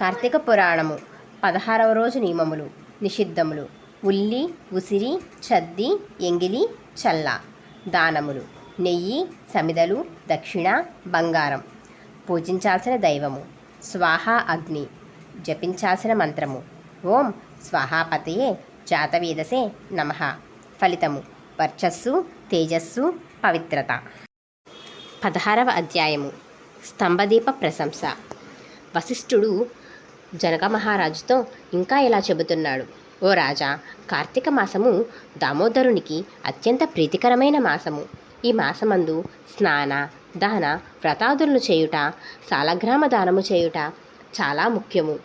కార్తీక పురాణము పదహారవ రోజు నియమములు నిషిద్ధములు ఉల్లి ఉసిరి చద్ది ఎంగిలి చల్ల దానములు నెయ్యి సమిదలు దక్షిణ బంగారం. పూజించాల్సిన దైవము స్వాహ అగ్ని. జపించాల్సిన మంత్రము ఓం స్వాహాపతయే జాతవేదసే నమ. ఫలితము వర్చస్సు తేజస్సు పవిత్రత. పదహారవ అధ్యాయము స్తంభదీప ప్రశంస. వశిష్ఠుడు జనక మహారాజుతో ఇంకా ఇలా చెబుతున్నాడు? ఓ రాజా కార్తీక మాసము దామోదరునికి అత్యంత ప్రీతికరమైన మాసము. ఈ మాసమందు స్నాన దాన వ్రతాదులను చేయుట సాలగ్రామ దానము చేయుట చాలా ముఖ్యము.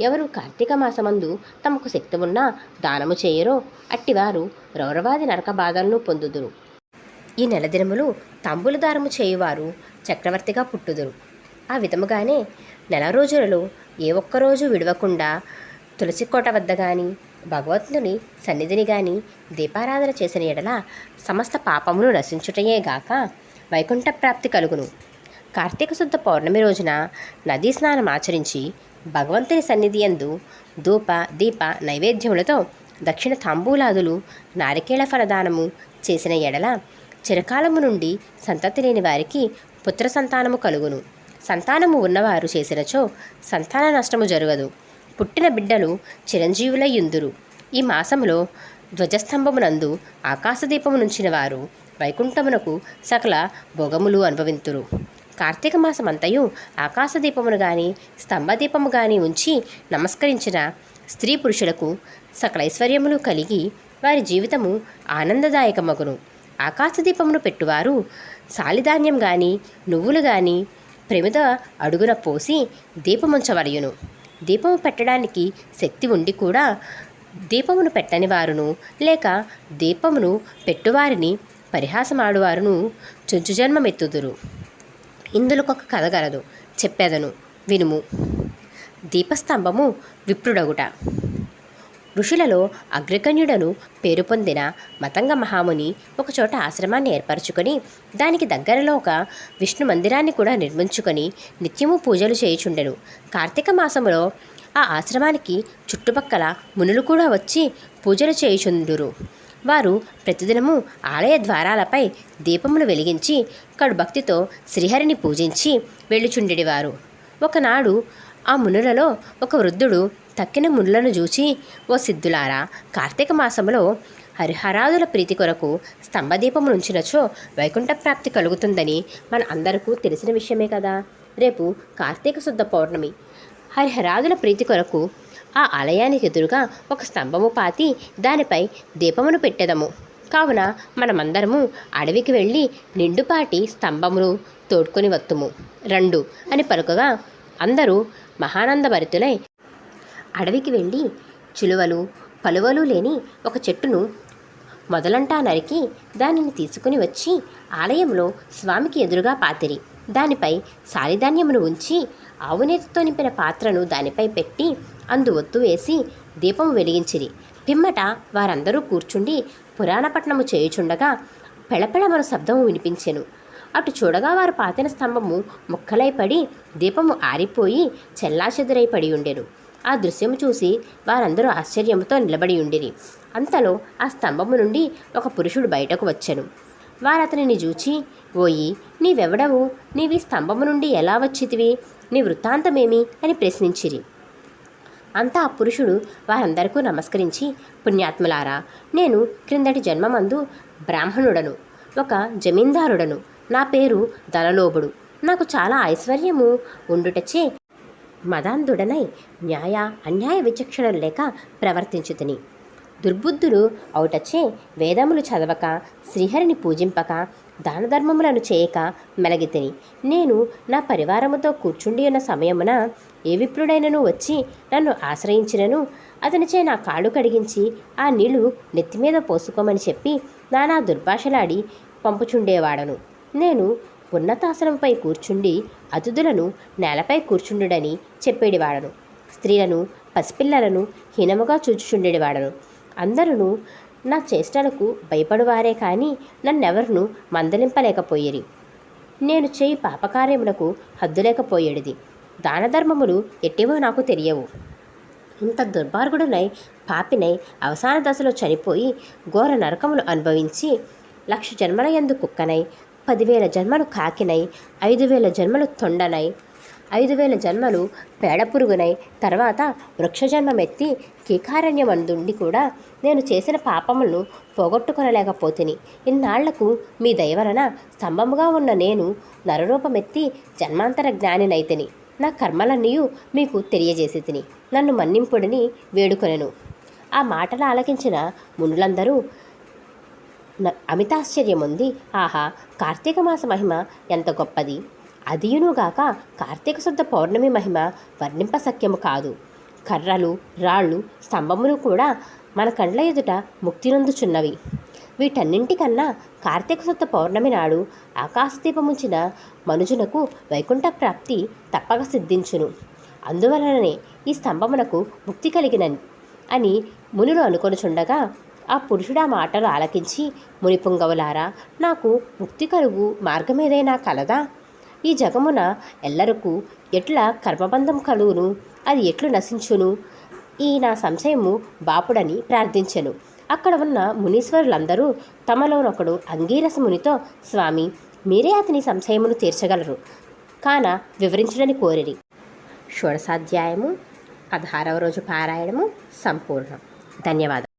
ఎవరు కార్తీక మాసమందు తమకు శక్తి ఉన్నా దానము చేయరో అట్టివారు రౌరవాది నరక బాధలను పొందుదురు. ఈ నెల దినములు తంబులు దారము చేయువారు చక్రవర్తిగా పుట్టుదురు. ఆ విధముగానే నెల రోజులలో ఏ ఒక్క రోజు విడవకుండా తులసికోట వద్ద కానీ భగవంతుని సన్నిధిని కానీ దీపారాధన చేసిన ఎడల సమస్త పాపములు నశించుటయే గాక వైకుంఠ ప్రాప్తి కలుగును. కార్తీక శుద్ధ పౌర్ణమి రోజున నదీ స్నానం ఆచరించి భగవంతుని సన్నిధి యందు ధూప దీప నైవేద్యములతో దక్షిణ తాంబూలాదులు నారికేళ ఫలదానము చేసిన ఎడల చిరకాలము నుండి సంతతి లేని వారికి పుత్ర సంతానము కలుగును. సంతానము ఉన్నవారు చేసినచో సంతాన నష్టము జరగదు. పుట్టిన బిడ్డలు చిరంజీవులయ్యుందురు. ఈ మాసములో ధ్వజస్తంభమునందు ఆకాశదీపము నుంచిన వారు వైకుంఠమునకు సకల భోగములు అనుభవింతురు. కార్తీక మాసమంతయు ఆకాశదీపమును గాని స్తంభదీపము గాని ఉంచి నమస్కరించిన స్త్రీ పురుషులకు సకల ఐశ్వర్యములు కలిగి వారి జీవితము ఆనందదాయకమగును. ఆకాశదీపమును పెట్టువారు సాలిధాన్యం గాని నువ్వులు గాని ప్రమిద అడుగున పోసి దీపముంచవలయును. దీపము పెట్టడానికి శక్తి ఉండి కూడా దీపమును పెట్టని వారును లేక దీపమును పెట్టువారిని పరిహాసమాడువారును చుంచు జన్మమెత్తుదురు. ఇందులోకొక కథ గలదు చెప్పేదను. వినుము. దీపస్తంభము విప్రుడగుట. ఋషులలో అగ్రగణ్యుడను పేరు పొందిన మతంగ మహాముని ఒకచోట ఆశ్రమాన్ని ఏర్పరచుకొని దానికి దగ్గరలో ఒక విష్ణు మందిరాన్ని కూడా నిర్మించుకొని నిత్యము పూజలు చేయుచుండెను. కార్తీక మాసములో ఆ ఆశ్రమానికి చుట్టుపక్కల మునులు కూడా వచ్చి పూజలు చేయుచుండురు. వారు ప్రతిదినము ఆలయ ద్వారాలపై దీపములు వెలిగించి కడు భక్తితో శ్రీహరిని పూజించి వెళ్ళుచుండెడివారు. ఒకనాడు ఆ మునులలో ఒక వృద్ధుడు తక్కిన మునులను చూచి ఓ సిద్ధులారా కార్తీక మాసంలో హరిహరాదుల ప్రీతి కొరకు స్తంభదీపము ఉంచినచో వైకుంఠ ప్రాప్తి కలుగుతుందని మన అందరికీ తెలిసిన విషయమే కదా. రేపు కార్తీక శుద్ధ పౌర్ణమి. హరిహరాదుల ప్రీతి కొరకు ఆ ఆలయానికి ఎదురుగా ఒక స్తంభము పాతి దానిపై దీపమును పెట్టెదము. కావున మనమందరము అడవికి వెళ్ళి నిండుపాటి స్తంభమును తోడ్కొని వత్తుము రెండు అని పలుకగా అందరూ మహానందభరితులై అడవికి వెళ్ళి చిలువలు పలువలు లేని ఒక చెట్టును మొదలంటా నరికి దానిని తీసుకుని వచ్చి ఆలయంలో స్వామికి ఎదురుగా పాతిరి. దానిపై సాలిధాన్యమును ఉంచి ఆవునేతితో నింపిన పాత్రను దానిపై పెట్టి అందు ఒత్తు వేసి దీపం వెలిగించిరి. పిమ్మట వారందరూ కూర్చుండి పురాణపట్నము చేయుచుండగా పెళపెళమను శబ్దము వినిపించెను. అటు చూడగా వారు పాతిన స్తంభము ముక్కలై పడి దీపము ఆరిపోయి చెల్లాచెదురై పడి ఉండెను. ఆ దృశ్యము చూసి వారందరూ ఆశ్చర్యంతో నిలబడి ఉండిరి. అంతలో ఆ స్తంభము నుండి ఒక పురుషుడు బయటకు వచ్చెను. వారతనిని చూచి ఓయి నీవెవడవు? నీవి స్తంభము నుండి ఎలా వచ్చితివి? నీ వృత్తాంతమేమి? అని ప్రశ్నించిరి. అంతా ఆ పురుషుడు వారందరికీ నమస్కరించి పుణ్యాత్ములారా నేను క్రిందటి జన్మమందు బ్రాహ్మణుడను ఒక జమీందారుడను నా పేరు ధనలోభుడు నాకు చాలా ఐశ్వర్యము. ఉండుటచే మదాంధుడనై న్యాయ అన్యాయ విచక్షణలు లేక ప్రవర్తించుతుని. దుర్బుద్ధులు అవుటచే వేదములు చదవక శ్రీహరిని పూజింపక దాన ధర్మములను చేయక మెలగితిని. నేను నా పరివారముతో కూర్చుండి ఉన్న సమయమున ఏ విప్రుడైనను వచ్చి నన్ను ఆశ్రయించినను? అతనిచే నా కాళ్ళు కడిగించి ఆ నీళ్ళు నెత్తిమీద పోసుకోమని చెప్పి నానా దుర్భాషలాడి పంపుచుండేవాడను. నేను ఉన్నతాసనంపై కూర్చుండి అతిథులను నేలపై కూర్చుండుడని చెప్పేడివాడను. స్త్రీలను పసిపిల్లలను హీనముగా చూచుచుండేవాడను అందరూ నా చేష్టలకు భయపడువారే కానీ నన్నెవరును మందలింపలేకపోయేరి. నేను చేయి పాపకార్యములకు హద్దులేకపోయేడిది. దానధర్మములు ఎట్టివో నాకు తెలియవు. ఇంత దుర్మార్గుడనై పాపినై అవసాన దశలో చనిపోయి ఘోర నరకములు అనుభవించి లక్ష జన్మల ఎందు కుక్కనై పదివేల జన్మలు కాకినై ఐదు వేల జన్మలు తొండనై ఐదు వేల జన్మలు పేడపురుగునై తర్వాత వృక్షజన్మమెత్తి కీకారణ్యమందుండి కూడా నేను చేసిన పాపములను పోగొట్టుకొనలేకపోతిని. ఇన్నాళ్ళకు మీ దయవలన స్తంభముగా ఉన్న నేను నరరూపమెత్తి జన్మాంతర జ్ఞానినైతిని. నా కర్మలన్నీ మీకు తెలియజేసి తిని నన్ను మన్నింపుడిని వేడుకొనెను. ఆ మాటలు ఆలకించిన మునులందరూ అమితాశ్చర్యముంది. ఆహా కార్తీక మాస మహిమ ఎంత గొప్పది. అదియునుగాక కార్తీక శుద్ధ పౌర్ణమి మహిమ వర్ణింప సఖ్యము కాదు. కర్రలు రాళ్ళు స్తంభములు కూడా మన కండ్ల ఎదుట ముక్తినందుచున్నవి వీటన్నింటికన్నా కార్తీక శుద్ధ పౌర్ణమి నాడు ఆకాశదీపముంచిన మనుజునకు వైకుంఠ ప్రాప్తి తప్పక సిద్ధించును. అందువలననే ఈ స్తంభమునకు ముక్తి కలిగిన అని మునులు అనుకొనుచుండగా ఆ పురుషుడు ఆ మాటలు ఆలకించి మునిపుంగవులారా నాకు ముక్తి కలుగు మార్గమేదైనా కలదా? ఈ జగమున ఎల్లరకు ఎట్లా కర్మబంధం కలుగును? అది ఎట్లు నశించును? ఈ నా సంశయము బాపుడని ప్రార్థించెను. అక్కడ ఉన్న మునీశ్వరులందరూ తమలోనొకడు అంగీరస మునితో స్వామి మీరే అతని సంశయమును తీర్చగలరు. కాన వివరించడని కోరిరి. షోడసాధ్యాయము పదహారవ రోజు పారాయణము సంపూర్ణం. ధన్యవాదాలు